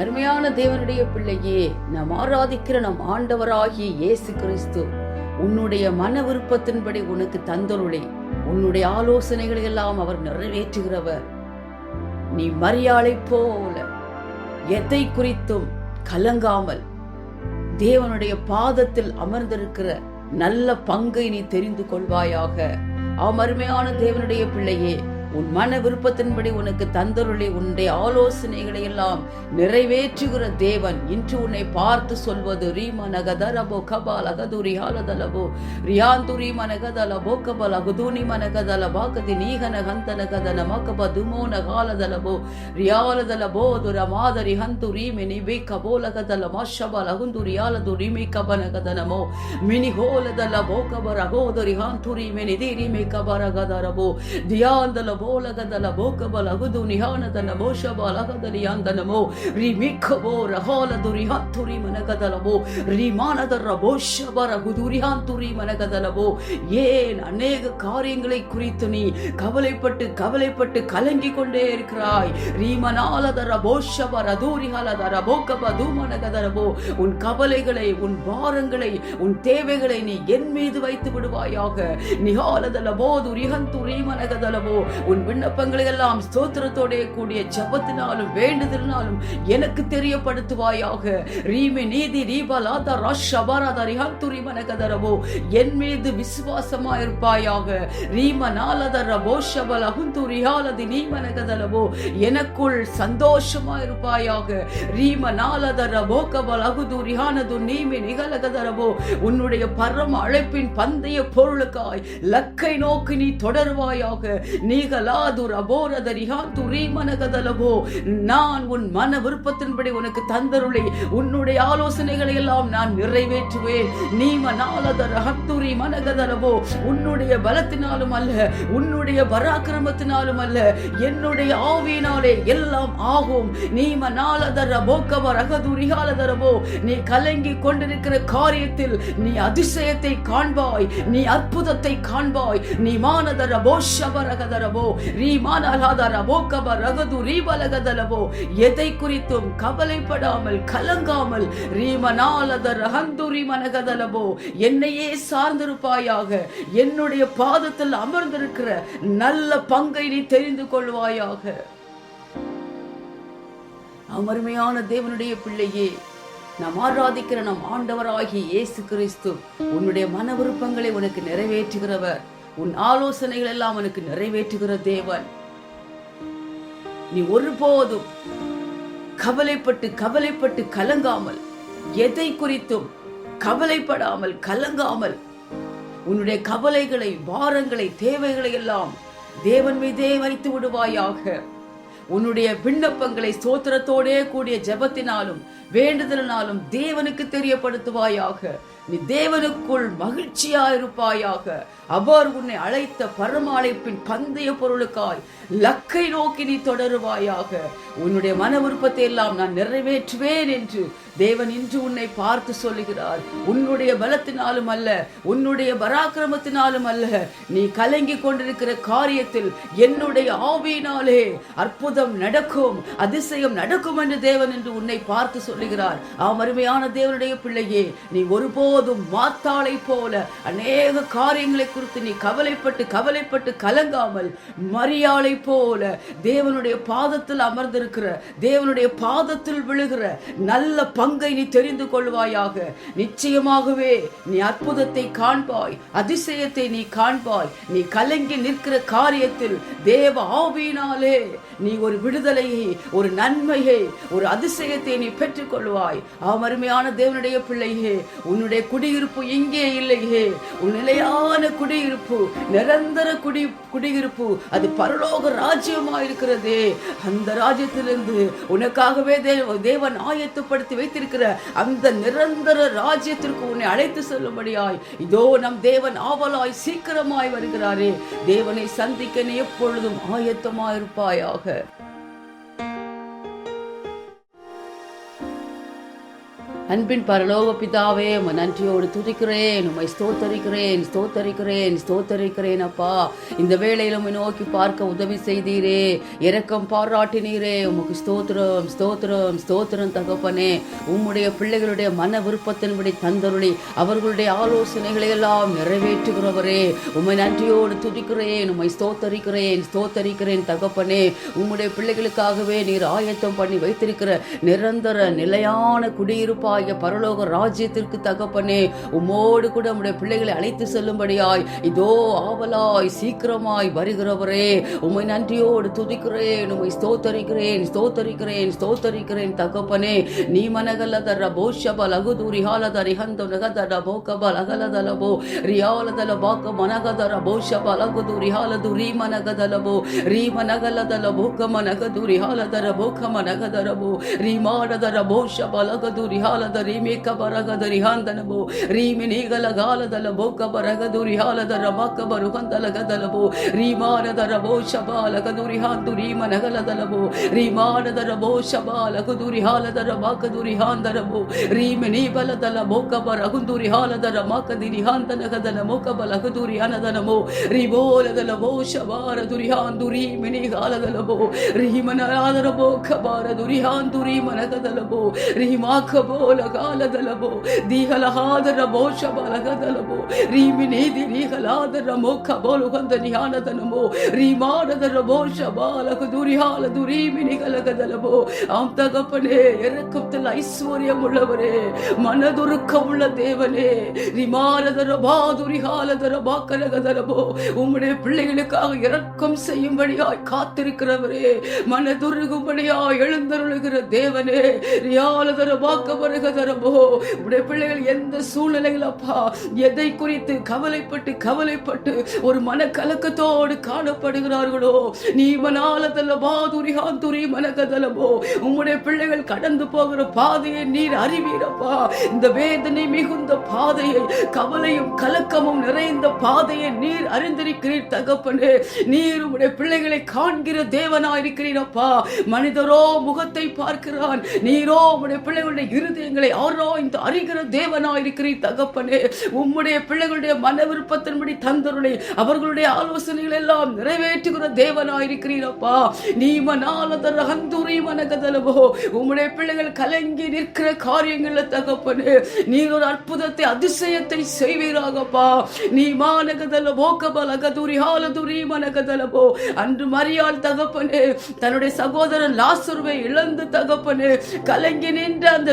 அருமையான தேவனுடைய பிள்ளையே நாம் ஆராதிக்கிற நம் ஆண்டவராகிய இயேசு கிறிஸ்து உன்னுடைய மன விருப்பத்தின்படி உனக்கு தந்தருளை உன்னுடைய ஆலோசனைகளை எல்லாம் அவர் நிறைவேற்றுகிறவர். நீ மரியாதை போல எதை குறித்தும் கலங்காமல் தேவனுடைய பாதத்தில் அமர்ந்திருக்கிற நல்ல பங்கை நீ தெரிந்து கொள்வாயாக. ஆம் அருமையான தேவனுடைய பிள்ளையே உன் மன விருப்பத்தின்படி உனக்கு தந்தருளி உன்னுடைய ஆலோசனைகளை எல்லாம் நிறைவேற்றுகிற தேவன் இன்று உன்னை பார்த்து சொல்வது ரீம நகதரபோ கபால் அகதுரி ஹாலதலபோ ரியாந்துரி மனகதலபோ கபல் அகுதூனி மனகதல பாகதி நீகன ஹந்தனகதன மகப துமோன காலதலபோ ரியாலதலபோ துர மாதரி ஹந்து ரீமி நிபி கபோலகதல மஷப அகுந்து ரியாலது ரிமி கபனகதனமோ மினி ஹோலதல போகபர அகோதரி ஹாந்துரி மெனி திரிமி கபரகதரபோ தியாந்தல போலகதலபோ கபல் அகுது நிகானதன போஷபால் அகதலியாந்தனமோ ரிமிக்கபோ ரகாலதுரிஹாத்துரி மனகதலபோ ரிமானதர போஷபர குதுரிஹாந்துரி ஏன் அநேக காரியங்களை குறித்து நீ கவலைப்பட்டு கவலைப்பட்டு கலங்கி கொண்டே இருக்கிறாய் ரீமனாலதர போஷபர தூரிஹாலதர போகப தூமனகதரபோ உன் கவலைகளை உன் பாரங்களை உன் தேவைகளை நீ என் மீது வைத்து விடுவாயாக நிகாலதலபோ துரிஹந்துரி மனகதலபோ உன் விண்ணப்பங்களை எல்லாம் ஸ்தோத்திரத்தோடைய கூடிய ஜபத்தினாலும் வேண்டுதலினாலும் எனக்கு தெரியப்படுத்துவாயாக. ரீமி நீதி ரீபலாத ரஷபராத ரிஹந்துரி மனகதரவோ என் மீது விசுவாசமா இருப்பாயாக ரீம நாலதர போஷபல அகுந்து ரிஹாலதி நீ மனகதரவோ எனக்குள் சந்தோஷமா இருப்பாயாக ரீம நாலதர போகபல் அகுது ரிஹானது நீமி நிகழகதரவோ உன்னுடைய பரம அழைப்பின் பந்தய பொருளுக்காய் லக்கை நோக்கி நீ தொடருவாயாக. நீகலாது ரபோரத ரிஹாந்து ரீமனகதலவோ நான் உன் மன விருப்பத்தின்படி உனக்கு தந்தருளை. உன்னுடைய ஆலோசனைகளை எல்லாம் நான் நிறைவேற்றுவேன். நீ மனாலதர ரஹத்துரி மனகதலவோ உன்னுடைய பலத்தினாலும் அல்ல உன்னுடைய பராக்கிரமத்தினாலும் அல்ல என்னுடைய ஆவியினாலே எல்லாம் ஆகும். நீ மனாலதர போக்கவ ரகதுரிகாலதரவோ நீ கலங்கி கொண்டிருக்கிற காரியத்தில் நீ அதிசயத்தை காண்பாய். நீ அற்புதத்தை காண்பாய். நீ மானதர போஷபரகதரவோ ரீ எதை குறித்தும் கவலைப்படாமல் கலங்காமல் ரீமனாலதர் என்னையே சார்ந்திருப்பாயாக என்னுடைய பாதத்தில் அமர்ந்திருக்கிற நல்ல பங்கை நீ தெரிந்து கொள்வாயாக. அமர்மையான தேவனுடைய பிள்ளையே நாம் ஆராதிக்கிற நம் ஆண்டவராகிய இயேசு கிறிஸ்து உன்னுடைய மன விருப்பங்களை உனக்கு நிறைவேற்றுகிறவர். உன் ஆலோசனைகள் எல்லாம் உனக்கு நிறைவேற்றுகிற தேவன். நீ ஒருபோதும் கவலைப்பட்டு கவலைப்பட்டு கலங்காமல் எதை குறித்தும் கவலைப்படாமல் கலங்காமல் உன்னுடைய கவலைகளை பாரங்களை தேவைகளை எல்லாம் தேவன் மீதே வைத்து விடுவாயாக. உன்னுடைய விண்ணப்பங்களை சோத்திரத்தோடே கூடிய ஜெபத்தினாலும் வேண்டுதலினாலும் தேவனுக்கு தெரியப்படுத்துவாயாக. நீ தேவனுக்குள் மகிழ்ச்சியா இருப்பாயாக அவர் உன்னை அழைத்த பரம அழைப்பின் பந்தய பொருளுக்காய் லக்கை நோக்கி நீ தொடருவாயாக. உன்னுடைய மன விருப்பத்தை எல்லாம் நான் நிறைவேற்றுவேன் என்று தேவன் இன்று உன்னை பார்த்து சொல்லுகிறார். உன்னுடைய பலத்தினாலும் அல்ல உன்னுடைய பராக்கிரமத்தினாலும் அல்ல நீ கலங்கி கொண்டிருக்கிற காரியத்தில் என்னுடைய ஆவியினாலே அற்புதம் நடக்கும் அதிசயம் நடக்கும் என்று தேவன் என்று உன்னை பார்த்து சொல்லுகிறார். ஆம் அருமையான தேவனுடைய பிள்ளையே நீ எப்போதும் மாத்தாளை போல அநேக காரியங்களை குறித்து நீ கவலைப்பட்டு கவலைப்பட்டு கலங்காமல் மரியாளை போல தேவனுடைய பாதத்தில் அமர்ந்திருக்கிற தேவனுடைய பாதத்தில் விழுகிற நல்ல பங்கை நீ தெரிந்து கொள்வாயாக. நிச்சயமாகவே நீ அற்புதத்தை காண்பாய் அதிசயத்தை நீ காண்பாய். நீ கலங்கி நிற்கிற காரியத்தில் தேவ ஆவியினாலே நீ ஒரு விடுதலையை ஒரு நன்மையை ஒரு அதிசயத்தை நீ பெற்றுக்கொள்வாய். ஆம் அருமையான தேவனுடைய பிள்ளையே உன்னுடைய குடியிருப்பு இங்கே இல்லையே உன் நிலையான குடியிருப்பு நிரந்தர குடி குடியிருப்பு அது பரலோக ராஜ்யமா இருக்கிறதே அந்த ராஜ்யத்திலிருந்து உனக்காகவே தேவ தேவன் ஆயத்தப்படுத்தி வைத்திருக்கிற அந்த நிரந்தர ராஜ்யத்திற்கு உன்னை அழைத்து செல்லும்படியாய் இதோ நம் தேவன் ஆவலாய் சீக்கிரமாய் வருகிறாரே. தேவனை சந்திக்க நீ எப்பொழுதும் ஆயத்தமாயிருப்பாயாக. அன்பின் பரலோக பிதாவே உமை நன்றியோடு துதிக்கிறேன் உமை ஸ்தோத்தரிக்கிறேன் ஸ்தோத்தரிக்கிறேன் ஸ்தோத்தரிக்கிறேன் அப்பா. இந்த வேளையில் உமை நோக்கி பார்க்க உதவி செய்தீரே. இரக்கம் பாராட்டினீரே. உமக்கு ஸ்தோத்திரம் ஸ்தோத்திரம் ஸ்தோத்திரம் தகப்பனே. உம்முடைய பிள்ளைகளுடைய மன விருப்பத்தின்படி தந்தருளி அவர்களுடைய ஆலோசனைகளை எல்லாம் நிறைவேற்றுகிறவரே. உம்மை நன்றியோடு துதிக்கிறேன் உம்மை ஸ்தோத்தரிக்கிறேன் ஸ்தோத்தரிக்கிறேன் தகப்பனே. உம்முடைய பிள்ளைகளுக்காகவே நீர் ஆயத்தம் பண்ணி வைத்திருக்கிற நிரந்தர நிலையான ஆகிய பரலோக ராஜ்யத்திற்கு தகப்பனே உமோடு கூட உடைய பிள்ளைகளை அழைத்து செல்லும்படியாய் இதோ ஆவலாய் சீக்கிரமாய் வருகிறவரே உம்மை நன்றியோடு துதிக்கிறேன் உம்மை ஸ்தோத்தரிக்கிறேன் ஸ்தோத்தரிக்கிறேன் ஸ்தோத்தரிக்கிறேன் தகப்பனே. நீ மனகல்ல தர போஷப லகுது ரிஹால தரிஹந்த நகத போக்கப லகலதலபோ ரியாலதல பாக்க மனகதர போஷப லகுது ரீ மனகலதல போக்க மனகதுரி நகது ரிஹாலதர போக்கம நகதரபோ ரீமாடதர போஷப லகது ரிஹால ಗಾಲದ ರೀಮೇಕ ಬರಗದ ರಿಹಾಂದನಬೋ ರೀಮಿ ನೀಗಲ ಗಾಲದಲ ಬೋಕ ಬರಗದು ರಿಹಾಲದ ರಬಕ ಗದಲಬೋ ರೀಮಾನದ ರಬೋ ಕದುರಿ ಹಾಂದು ರೀಮ ನಗಲದಲಬೋ ರೀಮಾನದ ರಬೋ ಶಬಾಲಗದು ರಿಹಾಲದ ರಬಾಕದು ರಿಹಾಂದರಬೋ ರೀಮಿ ನೀಬಲದಲ ಬೋಕ ಬರಹುಂದು ರಿಹಾಲದ ಹಾಂದನ ಗದಲ ಮೋಕ ಬಲಗದು ರಿಹಾನದನಮೋ ರಿಬೋಲದಲ ಬೋ ಶಬಾರದು ರಿಹಾಂದು ರೀಮಿ ನೀಗಾಲದಲಬೋ ರೀಮನರಾದರ ಬೋಕ ಬಾರದು ರಿಹಾಂದು ರೀಮನಗದಲಬೋ ರೀಮಾಕ ಬೋಲ ಗಾಲದಲಬೋ ದಿಹಲ ಹಾದರ ಭೋಷ ಬಲಗದಲಬೋ ರೀಮಿನಿ ದಿರಿಹಲಾದರ ಮೋಖ ಬೋಲು ಹೊಂದ ನಿಹಾನದನಮೋ ರೀಮಾನದರ ಭೋಷ ಬಾಲಕ ದುರಿಹಾಲ ದುರಿ மினி கலகதலபோ ஆம் தகப்பனே இறக்கத்தில் ஐஸ்வர்யம் உள்ளவரே மனதுருக்கம் உள்ள தேவனே ரிமாரதர பாதுரிகாலதர பாக்கலகதரபோ உம்முடைய பிள்ளைகளுக்காக இரக்கம் செய்யும்படியாய் காத்திருக்கிறவரே மனதுருகும்படியாய் எழுந்தருளுகிற தேவனே ரியாலதர பாக்க வருகதரபோ உடைய பிள்ளைகள் எந்த சூழ்நிலையில் அப்பா? எதை குறித்து கவலைப்பட்டு கவலைப்பட்டு ஒரு மனக்கலக்கத்தோடு காணப்படுகிறார்களோ? நீ மனாலதல்ல பாதுரிகாந்துரி மனகதலமோ உம்முடைய பிள்ளைகள் கடந்து போகிற பாதையை நீர் அறிவீரப்பா. இந்த வேதனை மிகுந்த பாதையை கவலையும் கலக்கமும் நிறைந்த பாதையை நீர் அறிந்திருக்கிறீர் தகப்பனே. நீர் உம்முடைய பிள்ளைகளை காண்கிற தேவனாயிருக்கிறீரப்பா. மனிதரோ முகத்தை பார்க்கிறான். நீரோ உம்முடைய பிள்ளைகளுடைய இருதயங்களை ஆராய்ந்து அறிகிற தேவனாயிருக்கிறீர் தகப்பனே. உம்முடைய பிள்ளைகளுடைய மன விருப்பத்தின்படி தந்தருளை அவர்களுடைய ஆலோசனைகள் எல்லாம் நிறைவேற்றுகிற தேவனாயிருக்கிறீரப்பா நீ மனாலதர ஹந்துரி மனகதலவோ உம்முடைய பிள்ளைகள் கலங்கி நிற்கிற காரியங்கள்ல தகப்பனே நீர் ஒரு அற்புதத்தை அதிசயத்தை செய்வீராகப்பா நீ மாநகதல போக்கபல கதுரி ஹாலதுரி மனகதலவோ அன்று மரியாள் தகப்பனே தன்னுடைய சகோதரன் லாசுருவை இழந்து தகப்பனே கலங்கி நின்ற அந்த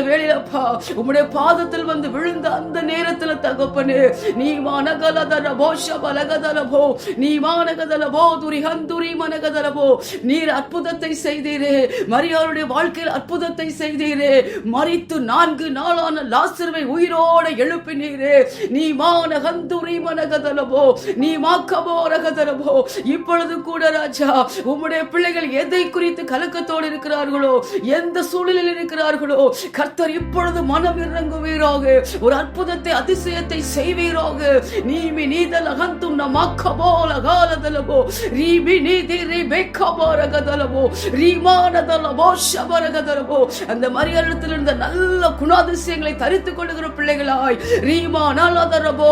வேளையிலப்பா உம்முடைய பாதத்தில் வந்து விழுந்த அந்த நேரத்துல தகப்பனு நீ மானகலதர போஷ பலகதலபோ நீ மானகதலபோ துரிகந்துரி மனகதலபோ நீர் அற்புதத்தை செய்தீரே மரியாளுடைய வாழ்க்கையில் அற்புதத்தை செய்தீரே மறித்து நான்கு நாளான லாசர்வை உயிரோட எழுப்பினீரே. நீ மானகந்துரி மனகதலபோ நீ மாக்கபோ ரகதலபோ இப்பொழுது கூட ராஜா உம்முடைய பிள்ளைகள் எதை குறித்து கலக்கத்தோடு இருக்கிறார்களோ எந்த சூழலில் இருக்கிறார்களோ கர்த்தர் இப்பொழுது மனம் இறங்குவீராக. ஒரு அற்புதத்தை அதிசயத்தை செய்வீராக. நீமி நீதல் அகந்தும் நமாக்கபோ லகாலதலபோ ரீமி நீதி ரிபேக்கபரகதலபோ ரீமானதலபோ ஷபரகதலபோ அந்த மரியாதத்தில் இருந்த நல்ல குணாதிசயங்களை தரித்துக் கொள்ளுகிற பிள்ளைகளாய் ரீமா நாளாதரபோ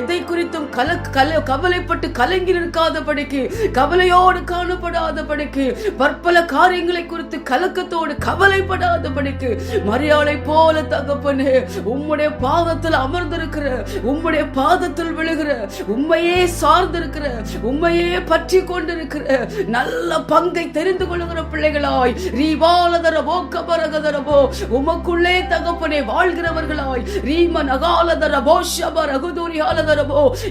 எதை குறித்தும் கல கல கவலைப்பட்டு கலங்கி நிற்காதபடிக்கு கவலையோடு காணப்படாதபடிக்கு பற்பல காரியங்களை குறித்து கலக்கத்தோடு கவலைப்படாதபடிக்கு மரியாதை போ போல தகப்பனே உம்முடைய பாதத்தில் அமர்ந்திருக்கிற உம்முடைய பாதத்தில் விழுகிற உண்மையே சார்ந்திருக்கிற உண்மையே பற்றி கொண்டிருக்கிற நல்ல பங்கை தெரிந்து கொள்ளுகிற பிள்ளைகளாய் ரீபாலதர கபரகதரவோ உமக்குள்ளே தகப்பனே வாழ்கிறவர்களாய் ரீம நகாலதரவோ ஷப ரகுதூரி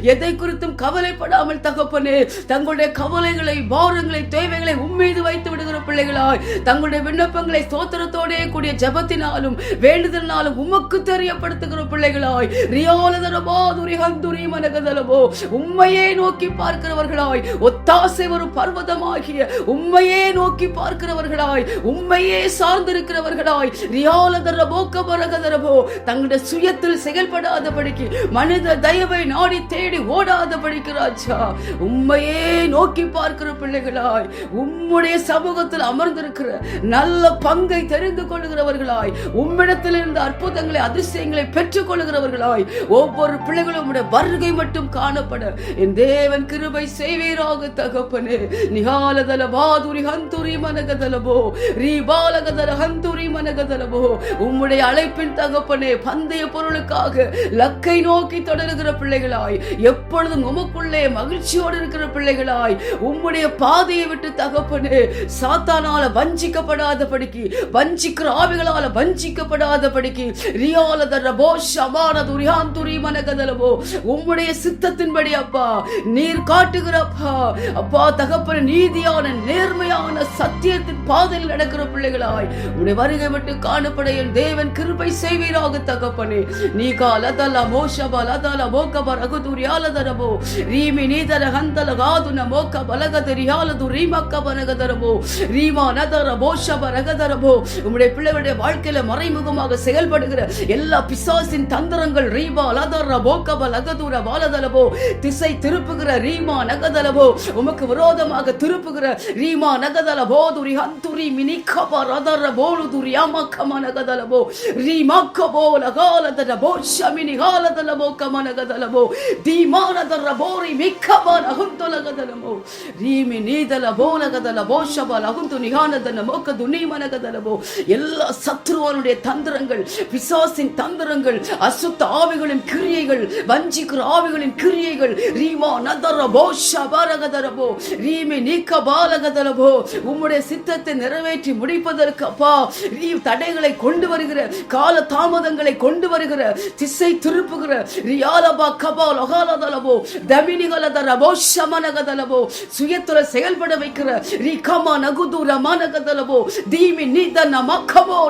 எதை குறித்தும் கவலைப்படாமல் தகப்பனே தங்களுடைய கவலைகளை பாரங்களை தேவைகளை உம்மீது வைத்து விடுகிற பிள்ளைகளாய் தங்களுடைய விண்ணப்பங்களை சோத்திரத்தோடே கூடிய ஜபத்தினாலும் வேண்டுதலினாலும் உமக்கு தெரியப்படுத்துகிற பிள்ளைகளாய் ரியாலதரபோ துரிஹந்துரி மனகதலபோ உண்மையே நோக்கி பார்க்கிறவர்களாய் ஒத்தாசை ஒரு பர்வதமாகிய உண்மையே நோக்கி பார்க்கிறவர்களாய் உண்மையே சார்ந்திருக்கிறவர்களாய் ரியாலதரபோ கபரகதரபோ தங்களுடைய சுயத்தில் செயல்படாதபடிக்கு மனித தயவை நாடி தேடி ஓடாதபடிக்கு ராஜா உண்மையே நோக்கி பார்க்கிற பிள்ளைகளாய் உம்முடைய சமூகத்தில் அமர்ந்திருக்கிற நல்ல பங்கை தெரிந்து கொள்கிறவர்களாய் உம்மிடத்தில் உம்மிடத்திலிருந்து அற்புதங்களை அதிசயங்களை பெற்றுக் கொள்கிறவர்களாய் ஒவ்வொரு பிள்ளைகளும் வருகை மட்டும் காணப்பட. என் தேவன் கிருபை செய்வீராக தகப்பனே. நிகாலதல பாதுரி ஹந்துரி மனகதலபோ. ரீபாலகதல ஹந்துரி மனகதலபோ. உம்முடைய அழைப்பின் தகப்பனே பந்தய பொருளுக்காக லக்கை நோக்கி தொடருகிற பிள்ளைகளாய். எப்பொழுதும் உமக்குள்ளே மகிழ்ச்சியோடு இருக்கிற பிள்ளைகளாய். உம்முடைய பாதையை விட்டு தகப்பனே சாத்தானால வஞ்சிக்கப்படாதபடிக்கு வஞ்சிக்கிற ஆவிகளால வஞ்சிக்கப்படாத வஞ்சிக்கப்படாதபடிக்கு ரியாலதர போ ஷமான துரியான் துரி மனகதலபோ. உம்முடைய சித்தத்தின்படி அப்பா நீர் காட்டுகிறப்பா அப்பா. தகப்பன நீதியான நேர்மையான சத்தியத்தின் பாதையில் நடக்கிற பிள்ளைகளாய் உன்னை வருகை விட்டு காணப்பட என் தேவன் கிருபை செய்வீராக தகப்பனே. நீ கால காலதல மோஷப லதல ரகுதுரியால தரபோ ரீமி நீதர ஹந்தல காதுன மோக்க மோக பலகதரியாலது ரீமக்க பனகதரபோ ரீமா நதர போஷப ரகதரபோ உம்முடைய பிள்ளைகளுடைய வாழ்க்கையில மறைமுகமாக செயல்படுகிற எல்லா பிசாசின் தந்திரங்கள் ரீபா லதர போக்கப லகதூர வாலதலபோ திசை திருப்புகிற ரீமா நகதலபோ உமக்கு விரோதமாக திருப்புகிற ரீமா நகதல போதுரி ஹந்துரி மினிக்கப ரதர போலுதுரி அமக்கம நகதலபோ ரீமக்கபோ லகாலதர போஷமினி காலதலபோ கமனகதலபோ தீமானதர போரி மிக்கப நகுந்தலகதலபோ ரீமி நீதல போலகதல போஷப லகுந்து நிகானதன மோக்கது நீமனகதலபோ எல்லா சத்ருவனுடைய தந்திரங்கள் பிசாசின் தந்திரங்கள் அசுத்த ஆவிகளின் கிரியைகள் வஞ்சிக்கிற ஆவிகளின் கிரியைகள். ரீமா நதரபோ ஷபரகதரபோ ரீமி நீக்க பாலகதரபோ உம்முடைய சித்தத்தை நிறைவேற்றி முடிப்பதற்கு அப்பா நீ தடைகளை கொண்டு வருகிற கால தாமதங்களை கொண்டு வருகிற திசை திருப்புகிற ரியாலபா கபா லொகாலதலபோ தமினிகலதரபோ ஷமனகதலபோ சுயத்துல செயல்பட வைக்கிற ரிகமா நகுது மனகதலபோ தீமி நீதன மக்கபோ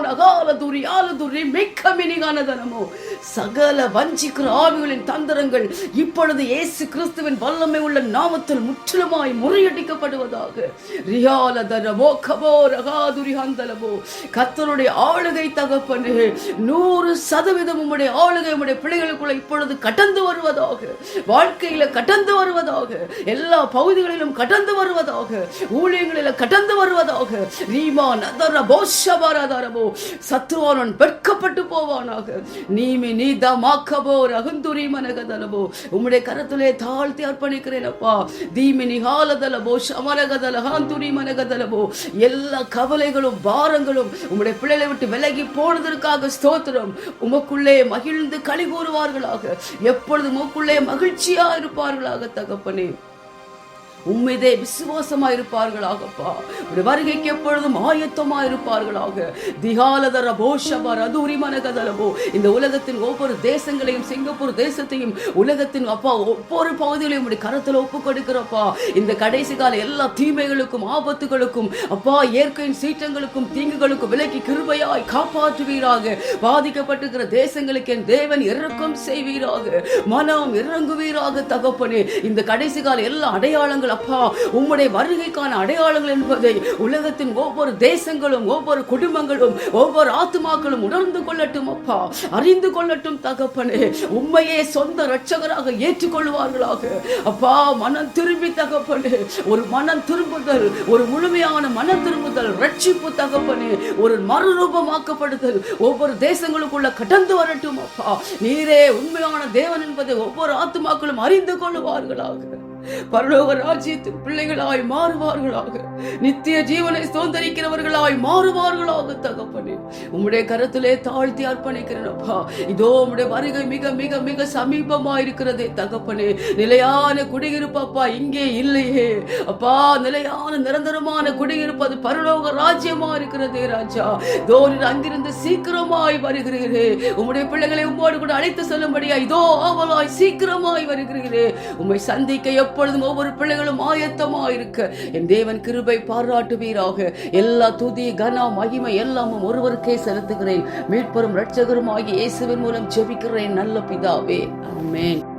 நகாலதுரி ஆலதுரி மிக்கமினிகானதனமோ சகல வஞ்சிக்கிற ஆவிகளின் தந்திரங்கள் இப்பொழுது இயேசு கிறிஸ்துவின் வல்லமை உள்ள நாமத்தில் முற்றிலுமாய் முறியடிக்கப்படுவதாக. ரியாலதரமோ கபோ ரகாதுரி ஹந்தலமோ கத்தருடைய ஆளுகை தகப்பனு நூறு சதவீதம் உம்முடைய ஆளுகை உம்முடைய பிள்ளைகளுக்குள்ள இப்பொழுது கடந்து வருவதாக. வாழ்க்கையில கடந்து வருவதாக. எல்லா பகுதிகளிலும் கடந்து வருவதாக. ஊழியங்களில கடந்து வருவதாக. ரீமா நதர போஷபாரதாரமோ சத்துவானன் பெற்கப்பட்டு போவானாக. நீமே நீ தமாக்கபோ ரகுந்துரி மனகதலபோ. உம்முடைய கரத்திலே தாழ்த்தி அர்ப்பணிக்கிறேன் அப்பா. தீமி நிகாலதலபோ சமரகதல ஹாந்துரி மனகதலபோ. எல்லா கவலைகளும் பாரங்களும் உம்முடைய பிள்ளைகளை விட்டு விலகி போனதற்காக ஸ்தோத்திரம். உமக்குள்ளே மகிழ்ந்து களி கூறுவார்களாக. எப்பொழுது உமக்குள்ளே மகிழ்ச்சியா இருப்பார்களாக தகப்பனே. உண்மைதே விசுவாசமா இருப்பார்களாகப்பா உடைய வருகைக்கு எப்பொழுதும் ஆயத்தமா இருப்பார்களாக திகாலதர போஷபர் அதுரி மனகதலபோ இந்த உலகத்தின் ஒவ்வொரு தேசங்களையும் சிங்கப்பூர் தேசத்தையும் உலகத்தின் அப்பா ஒவ்வொரு பகுதிகளையும் உடைய கரத்தில் ஒப்பு கொடுக்கிறப்பா. இந்த கடைசி கால எல்லா தீமைகளுக்கும் ஆபத்துகளுக்கும் அப்பா இயற்கையின் சீற்றங்களுக்கும் தீங்குகளுக்கும் விலக்கி கிருபையாய் காப்பாற்றுவீராக. பாதிக்கப்பட்டிருக்கிற தேசங்களுக்கு என் தேவன் இறக்கம் செய்வீராக. மனம் இறங்குவீராக தகப்பனே. இந்த கடைசி கால எல்லா அடையாளங்கள் அப்பா உம்முடைய வருகைக்கான அடையாளங்கள் என்பதை உலகத்தின் ஒவ்வொரு தேசங்களும் ஒவ்வொரு குடும்பங்களும் ஒவ்வொரு ஆத்மாக்களும் உணர்ந்து கொள்ளட்டும் அப்பா. அறிந்து கொள்ளட்டும் தகப்பனே. உண்மையே சொந்த ரட்சகராக ஏற்றுக்கொள்வார்களாக. அப்பா மனம் திரும்பி தகப்பனே. ஒரு மனம் திரும்புதல் ஒரு முழுமையான மன திரும்புதல் ரட்சிப்பு தகப்பனே. ஒரு மறுரூபமாக்கப்படுதல் ஒவ்வொரு தேசங்களுக்குள்ள கடந்து வரட்டும் அப்பா. நீரே உண்மையான தேவன் என்பதை ஒவ்வொரு ஆத்மாக்களும் அறிந்து கொள்ளுவார்களாக. பரலோக ராஜ்யத்தின் பிள்ளைகளாய் மாறுவார்களாக. நித்திய ஜீவனை சுதந்திரிக்கிறவர்களாய் மாறுவார்களாக தகப்பனே. உம்முடைய கரத்திலே தாழ்த்தி அர்ப்பணிக்கிறேன்ப்பா இதோ உம்முடைய வருகை மிக மிக மிக சமீபமா இருக்கிறதே தகப்பனே. நிலையான குடியிருப்பு அப்பா இங்கே இல்லையே. அப்பா நிலையான நிரந்தரமான குடியிருப்பது பரலோக ராஜ்யமா இருக்கிறதே ராஜா தோனில் அங்கிருந்து சீக்கிரமாய் வருகிறீரே. உம்முடைய பிள்ளைகளை உம்மோடு கூட அழைத்து செல்லும்படியா இதோ ஆவலாய் சீக்கிரமாய் வருகிறீரே. உம்மை சந்திக்க எப்பொழுதும் ஒவ்வொரு பிள்ளைகளும் ஆயத்தமா இருக்க என் தேவன் கிருபை பாராட்டுவீராக. எல்லா துதி கன மகிமை எல்லாமும் ஒருவருக்கே செலுத்துகிறேன். மீட்பெரும் இரட்சகரும் ஆகிய இயேசுவின் மூலம் ஜெபிக்கிறேன் நல்ல பிதாவே. ஆமென்.